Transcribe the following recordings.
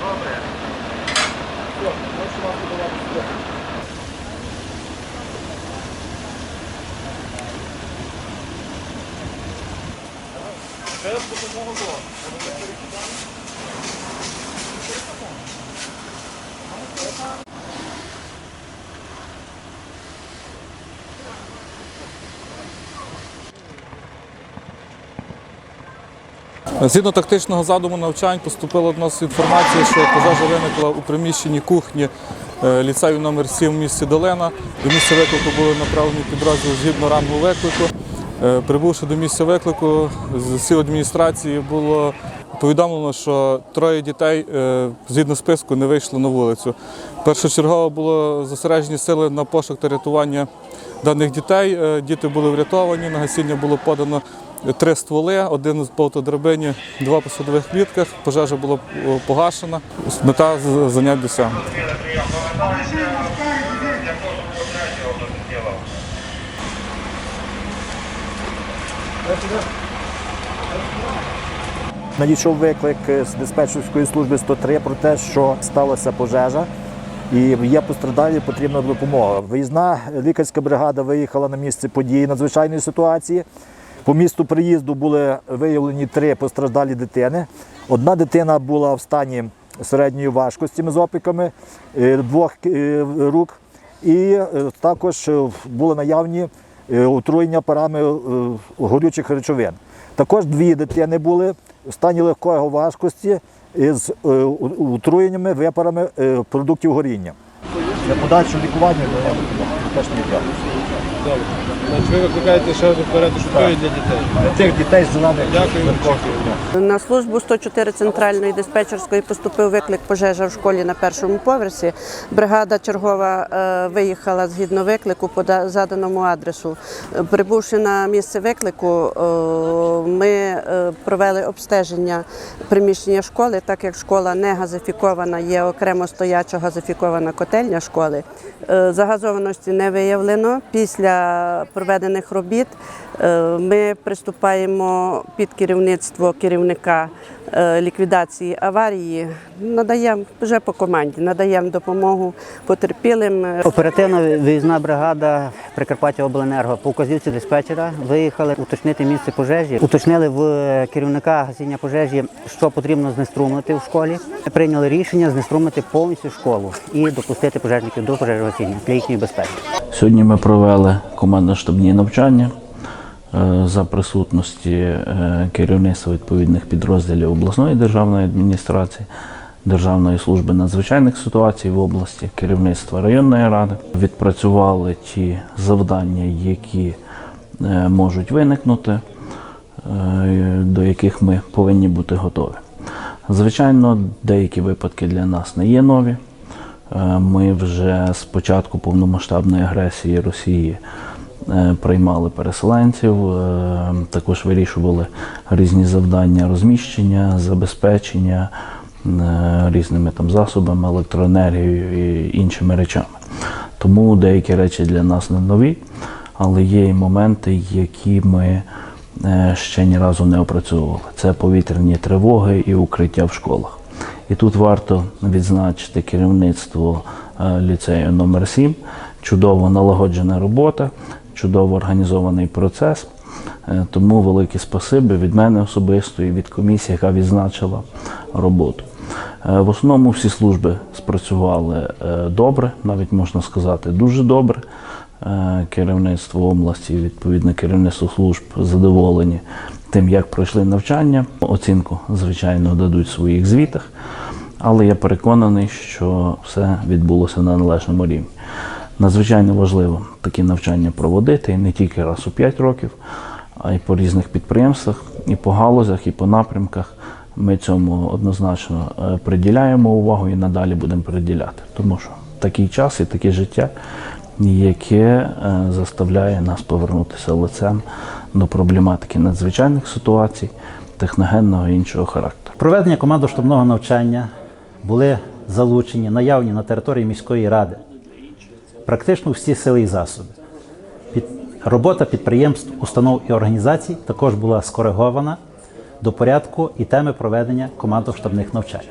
Добре. Все, можу вас подавати сюди. Зараз допомога була. Згідно тактичного задуму навчань поступила до нас інформація, що пожежа виникла у приміщенні кухні е, ліцею номер 7 в місті Долина. До місця виклику були направлені підрозділи згідно рангу виклику. Е, Прибувши до місця виклику, з всіх адміністрації було повідомлено, що троє дітей е, згідно списку не вийшли на вулицю. Першочергово було зосереджені сили на пошук та рятування даних дітей. Діти були врятовані, на гасіння було подано три стволи, один по автодрабині, два по садових клітках. Пожежа була е, погашена. Мета з- занять досягнута. Надійшов виклик з диспетчерської служби 103 про те, що сталася пожежа і є постраждалі, потрібна допомога. Виїзна лікарська бригада виїхала на місце події надзвичайної ситуації. По місту приїзду були виявлені три постраждалі дитини. Одна дитина була в стані середньої важкості з опіками е, двох е, рук, і е, також були наявні отруєння парами горючих речовин. Також дві дитини були в стані легкої важкості з отруєннями, випарами продуктів горіння. Для подальшого лікування теж не. Добре. Значить, ви викликаєте ще одну переду швидкої для дітей. Для тих дітей з зелених Дякую. На службу 104 центральної диспетчерської поступив виклик пожежа в школі на першому поверсі. Бригада чергова е, виїхала згідно виклику по заданому адресу. Е, Прибувши на місце виклику, е, ми провели обстеження приміщення школи, так як школа не газифікована, є окремо стояча газифікована котельня школи. Загазованості не виявлено. Після проведених робіт е, ми приступаємо під керівництво керівника ліквідації аварії. Надаємо вже по команді, надаємо допомогу потерпілим. Оперативна виїзна бригада Прикарпаття Обленерго по указівці диспетчера виїхали уточнити місце пожежі. Уточнили в керівника гасіння пожежі, що потрібно знеструмити в школі. Прийняли рішення знеструмити повністю школу і допустити пожежників до пожежогасіння для їхньої безпеки. Сьогодні ми провели командно-штабні навчання е, за присутності е, керівництва відповідних підрозділів обласної державної адміністрації, Державної служби надзвичайних ситуацій в області, керівництва районної ради. Відпрацювали ті завдання, які е, можуть виникнути, е, до яких ми повинні бути готові. Звичайно, деякі випадки для нас не є нові. Е, Ми вже з початку повномасштабної агресії Росії е, приймали переселенців, е, також вирішували різні завдання розміщення, забезпечення е, різними там засобами, електроенергією і іншими речами. Тому деякі речі для нас не нові, але є і моменти, які ми е, ще ні разу не опрацьовували. Це повітряні тривоги і укриття в школах. І тут варто відзначити керівництво е, ліцею номер 7 Чудово налагоджена робота, чудово організований процес. Е, Тому велике спасибі від мене особисто і від комісії, яка відзначила роботу. Е, В основному всі служби спрацювали е, добре, навіть можна сказати, дуже добре. Керівництво області, відповідне керівництво служб задоволені тим, як пройшли навчання. Оцінку, звичайно, дадуть в своїх звітах, але я переконаний, що все відбулося на належному рівні. Надзвичайно важливо такі навчання проводити і не тільки раз у 5 років, а й по різних підприємствах, і по галузях, і по напрямках. Ми цьому однозначно е, приділяємо увагу і надалі будемо приділяти. Тому що такий час і таке життя, яке е, заставляє нас повернутися лицем до проблематики надзвичайних ситуацій, техногенного і іншого характеру. Проведення командно-штабного навчання були залучені, наявні на території міської ради практично всі сили і засоби. Під, робота підприємств, установ і організацій також була скоригована до порядку і теми проведення командно-штабних навчань.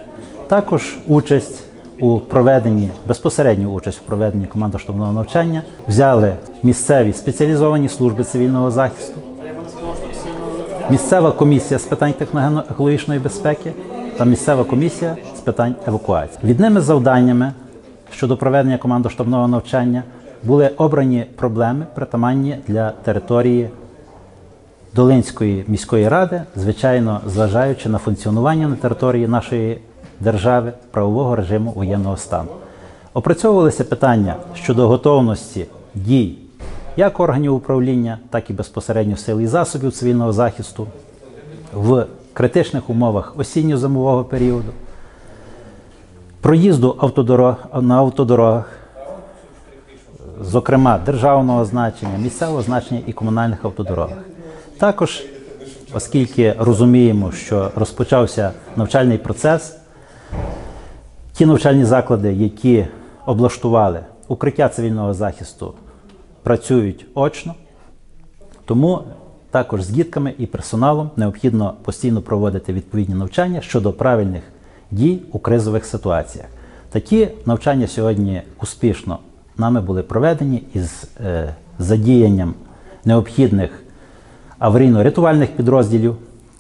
Також участь у проведенні, безпосередню участь у проведенні командно-штабного навчання взяли місцеві спеціалізовані служби цивільного захисту, місцева комісія з питань техногенно-екологічної безпеки та місцева комісія з питань евакуації. Відними завданнями щодо проведення командно-штабного навчання були обрані проблеми, притаманні для території Долинської міської ради, звичайно, зважаючи на функціонування на території нашої держави правового режиму воєнного стану. Опрацьовувалися питання щодо готовності дій як органів управління, так і безпосередньо сил і засобів цивільного захисту в критичних умовах осінньо-зимового періоду, проїзду автодорог, на автодорогах, зокрема державного значення, місцевого значення і комунальних автодорогах. Також, оскільки розуміємо, що розпочався навчальний процес, ті навчальні заклади, які облаштували укриття цивільного захисту, працюють очно, тому також з дітками і персоналом необхідно постійно проводити відповідні навчання щодо правильних дій у кризових ситуаціях. Такі навчання сьогодні успішно нами були проведені із е, задіянням необхідних аварійно-рятувальних підрозділів,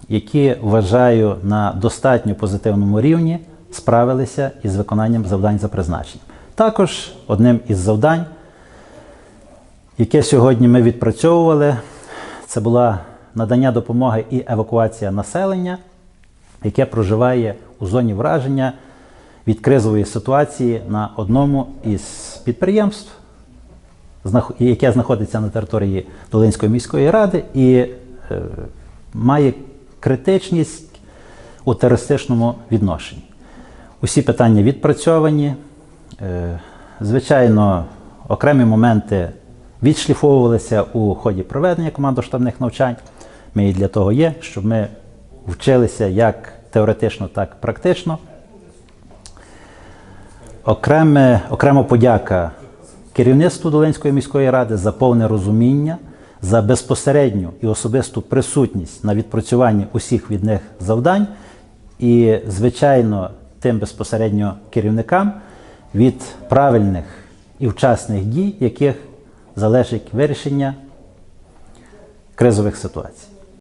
які вважаю на достатньо позитивному рівні справилися із виконанням завдань за призначенням. Також одним із завдань, яке сьогодні ми відпрацьовували, це була надання допомоги і евакуація населення, яке проживає у зоні враження від кризової ситуації на одному із підприємств, яке знаходиться на території Долинської міської ради і е, має критичність у терористичному відношенні. Усі питання відпрацьовані. Е, Звичайно, окремі моменти відшліфовувалися у ході проведення командоштабних навчань. Ми і для того є, щоб ми вчилися як теоретично, так практично. Окреме, окрема подяка керівництву Долинської міської ради за повне розуміння, за безпосередню і особисту присутність на відпрацюванні усіх від них завдань, і, звичайно, тим безпосередньо керівникам від правильних і вчасних дій, яких залежить вирішення кризових ситуацій.